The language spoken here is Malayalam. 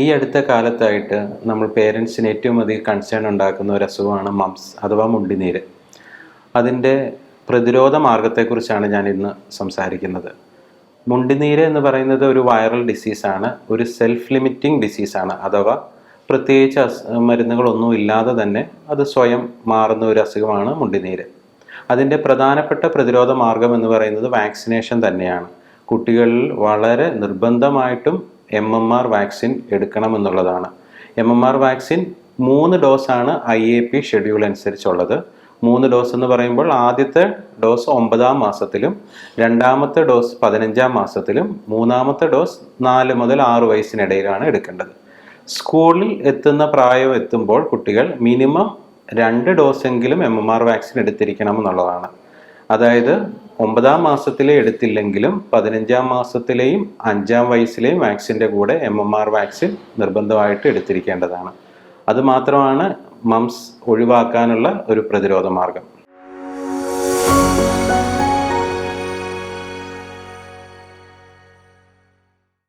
ഈ അടുത്ത കാലത്തായിട്ട് നമ്മൾ പേരൻസിന് ഏറ്റവും അധികം കൺസേൺ ഉണ്ടാക്കുന്ന ഒരു അസുഖമാണ് മംസ് അഥവാ മുണ്ടിനീര്. അതിന്റെ പ്രതിരോധ മാർഗത്തെക്കുറിച്ചാണ് ഞാൻ ഇന്ന് സംസാരിക്കുന്നത്. മുണ്ടിനീര് എന്ന് പറയുന്നത് ഒരു വൈറൽ ഡിസീസാണ് ഒരു സെൽഫ് ലിമിറ്റിംഗ് ഡിസീസാണ് അഥവാ പ്രത്യേകിച്ച് അസ് മരുന്നുകളൊന്നും ഇല്ലാതെ തന്നെ അത് സ്വയം മാറുന്ന ഒരു അസുഖമാണ് മുണ്ടിനീര്. അതിന്റെ പ്രധാനപ്പെട്ട പ്രതിരോധ മാർഗം എന്ന് പറയുന്നത് വാക്സിനേഷൻ തന്നെയാണ്. കുട്ടികളിൽ വളരെ നിർബന്ധമായിട്ടും എം എം ആർ വാക്സിൻ എടുക്കണമെന്നുള്ളതാണ്. എം എം ആർ വാക്സിൻ മൂന്ന് ഡോസാണ് ഐ എ പി ഷെഡ്യൂൾ അനുസരിച്ചുള്ളത്. മൂന്ന് ഡോസ് എന്ന് പറയുമ്പോൾ ആദ്യത്തെ ഡോസ് ഒമ്പതാം മാസത്തിലും രണ്ടാമത്തെ ഡോസ് പതിനഞ്ചാം മാസത്തിലും മൂന്നാമത്തെ ഡോസ് നാല് മുതൽ ആറ് വയസ്സിനിടയിലാണ് എടുക്കേണ്ടത്. സ്കൂളിൽ എത്തുന്ന പ്രായം എത്തുമ്പോൾ കുട്ടികൾ മിനിമം രണ്ട് ഡോസെങ്കിലും എം എം ആർ വാക്സിൻ എടുത്തിരിക്കണം എന്നുള്ളതാണ് അതായത് ഒമ്പതാം മാസത്തിലെ എടുത്തില്ലെങ്കിലും പതിനഞ്ചാം മാസത്തിലെയും അഞ്ചാം വയസ്സിലെയും വാക്സിന്റെ കൂടെ എം എം ആർ വാക്സിൻ നിർബന്ധമായിട്ട് എടുത്തിരിക്കേണ്ടതാണ്. അതുമാത്രമാണ് മംസ് ഒഴിവാക്കാനുള്ള ഒരു പ്രതിരോധ മാർഗം.